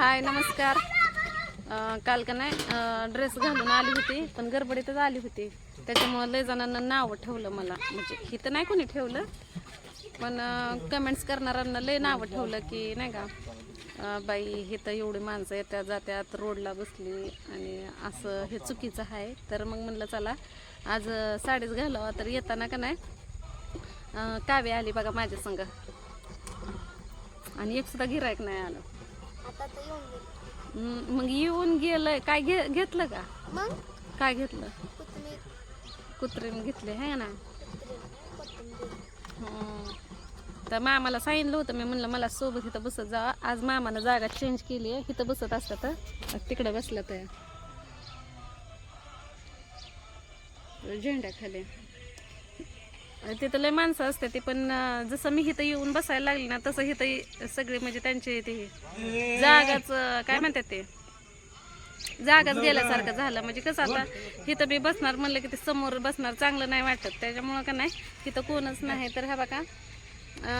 हाय नमस्कार. काल का नाही ड्रेस घालून आली होती पण गडबडीतच आली होती. त्याच्यामुळं लय जणांना नावं ठेवलं मला. म्हणजे इथं नाही कोणी ठेवलं पण कमेंट्स करणाऱ्यांना लय नावं ठेवलं की नाही का बाई हे तर एवढी माणसं येत्या जात्यात रोडला बसली आणि असं हे चुकीचं आहे तर मग म्हणलं चला आज साडीच घालावा. तर येताना का नाही काव्य आली बघा माझ्या संग. आणि एक सुद्धा गिरायक नाही आलं. आता तर येऊन गेली. हम्म, मग येऊन गेलंय काय घे घेतलं का? मग? काय घेतलं? कोथिंबीर कुत्रीने घेतले है ना? कोथिंबीर. हम्म. तर मामाला सांगितलं होतं मी म्हणलं मला सोबत इथं बसत जा. आज मामानं जागा चेंज केली आहे. इथं बसत असतं तर तिकडं बसलं तर. झेंड्याखाली तिथं लय माणसं असते ते पण जसं मी इथं येऊन बसायला लागली ना तसं इथं सगळे म्हणजे त्यांचे ते जागाच काय म्हणतात ते? जागाच गेल्यासारखं झालं. म्हणजे कसं आता इथं मी बसणार म्हणलं की ते समोर बसणार चांगलं नाही वाटत. त्याच्यामुळं का नाही तिथं कोणच नाही. तर हा बघा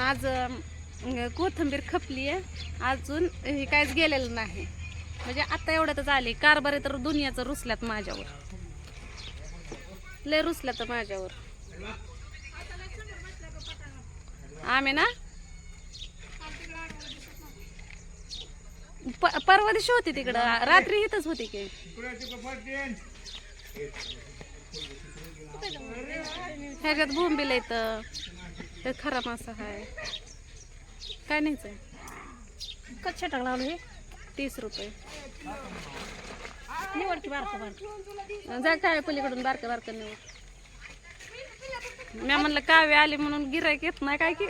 आज कोथंबीर कोथिंबीर खपली आहे. अजून हे काहीच गेलेलं नाही. म्हणजे आता एवढ्यातच आली. कारभार तर दुनियाचं रुसल्यात माझ्यावर. लय रुसल्यात माझ्यावर. आम्ही ना? प- परवा दिवशी होती तिकडं. रात्री इथंच होती की. ह्याच्यात बोंबील येतं त्यात खरा मासा आहे काय न्यायचंय? कच्च्या टाकला हे तीस रुपये. निवड की बारका बारका. जा काय पलीकडून बारकं बारकं नेऊ मी म्हणलं काव्य आली म्हणून गिरायक येत नाही काय की?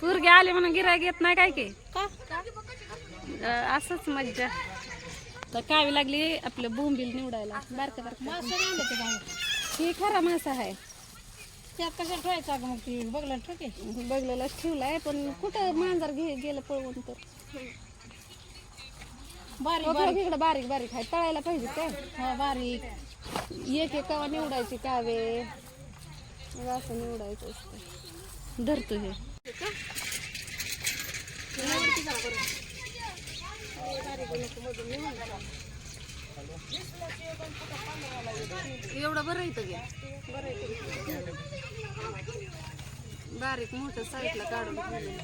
पोरगी आली म्हणून गिरायक येत नाही काय की? असंच मज्जा. तर कावी लागली आपलं बोंबील निवडायला. बारकं बारकं. ते ही खरा मासा आहे. त्यात कशाला ठेवायचं अगं मग ती? बघला ठेव की. बघलेलाच ठेवलाय पण कुठं मांजर घे गेलं पळवून तर? बारीक बारीक. इकडं बारीक बारीक आहे. तळायला पाहिजे काय? हा बारीक. एक एक कवा निवडायची कावे मग असं निवडायचं असतं. धरतो हे. एवढं बरं येतं घ्या. बारीक मोठं साईडला काढून ठेवलं.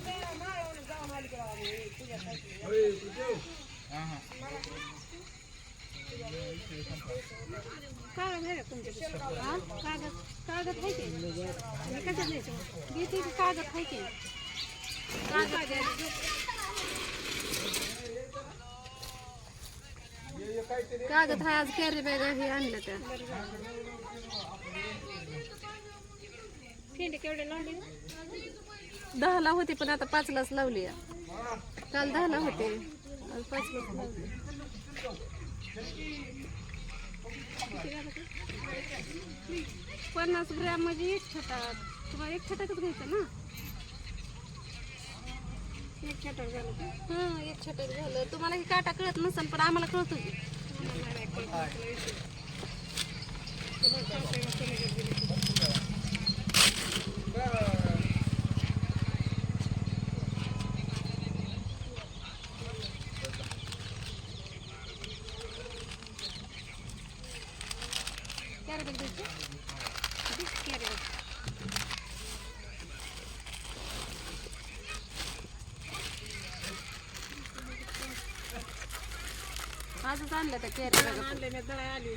कागद आहे का तुमच्याकडे? हा? कागद कागद आहे की? मी कशात द्यायचं? घेते की कागद आहे की? कागद आहे आज कॅरी बॅग हे आणलं त्या फेंडे केवढे लावले? दहाला होती पण आता पाचलाच लावली आहे. काल दहाला होते. आज पाचलाच लावली पन्नास ग्रॅम म्हणजे एक छटाक. तुम्हाला एक छटाकच घ्यायचं ना? एक छटाक झालं हं एक छटाक झालं. तुम्हाला हे काटा कळत नसेल पण आम्हाला कळतो की आजच आणलं त्या कॅरी आणले मी दळा आली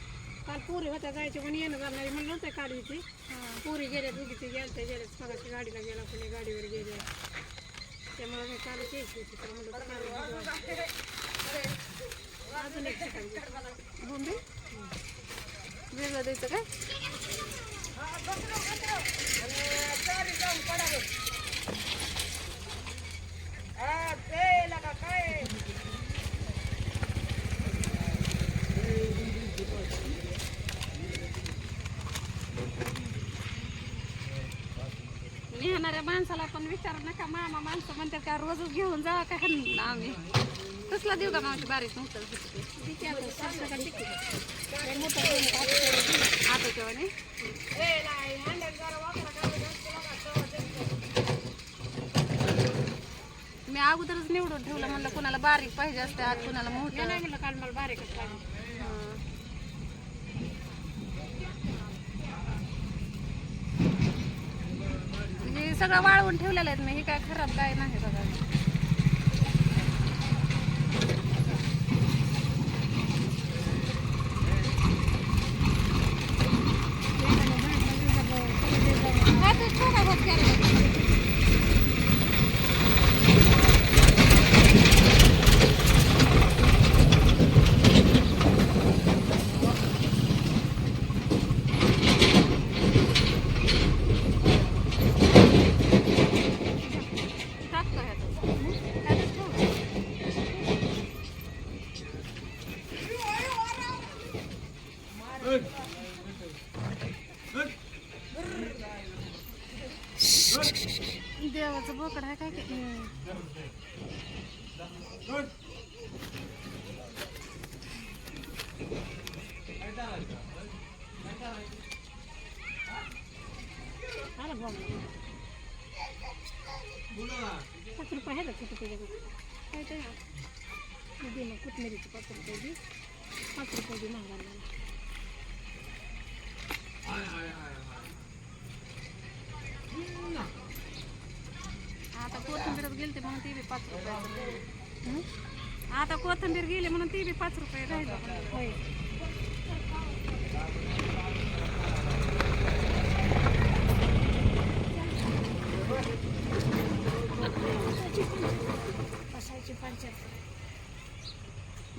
काल पुरी होत्या जायची पण येणं झालं नाही म्हणलं होतं काल इथे पुरी गेल्या दोघी ते गेल्या गेल्याच गाडीला गेला कोणी गाडीवर गेले त्यामुळे मी काल यायची होती तर म्हणलं अजून एक ठिकाण. वेगळं द्यायचं काय? नेहणाऱ्या माणसाला पण विचारू नका. मामा माणसं म्हणतात का रोजच घेऊन जावा का? आम्ही. कसला देऊ का मावशी बारीक? नव्हतं मी अगोदरच निवडून ठेवलं म्हणलं कुणाला बारीक पाहिजे असते आज कुणाला मोठं. नाही म्हणलं काल मला बारीकच पाहिजे. हं. म्हणजे सगळं वाळवून ठेवलेलं आहे मी हे काय खराब काय नाही बघा. काय देवाचं बोकड आहे काय की आला बघ पाच रुपये आहे का छोटे त्याच्याकडे काय ते दे मग कोथमिरीचे पाच रुपये दे पाच रुपये दे महागाला आता कोथिंबीरच गेलते म्हणून ती बी पाच रुपये आता कोथिंबीर गेली म्हणून ती बी पाच रुपये राहिलं. होय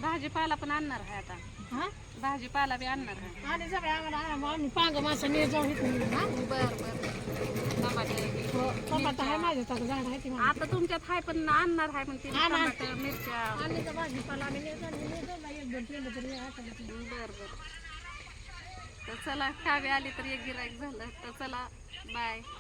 भाजीपाला पण आणणार आहे आता. हा? भाजीपाला बी आणणार आणि आम्हाला आम्हाला- आम्ही पांग जाऊन येतो हा? बर बर. टमाटे हो टमाटा आहे माझ्या तर झाड आहे ती माझी. आता तुमच्यात आहे पण आणणार आहे पण ती आणा. टमाटर मिरच्या. भाजीपाला आम्ही जाऊन जाऊन एक दोन पेंड तरी हाताला बर बर. तर चला कावे आली तर एक गिराईक झालं. तर चला बाय.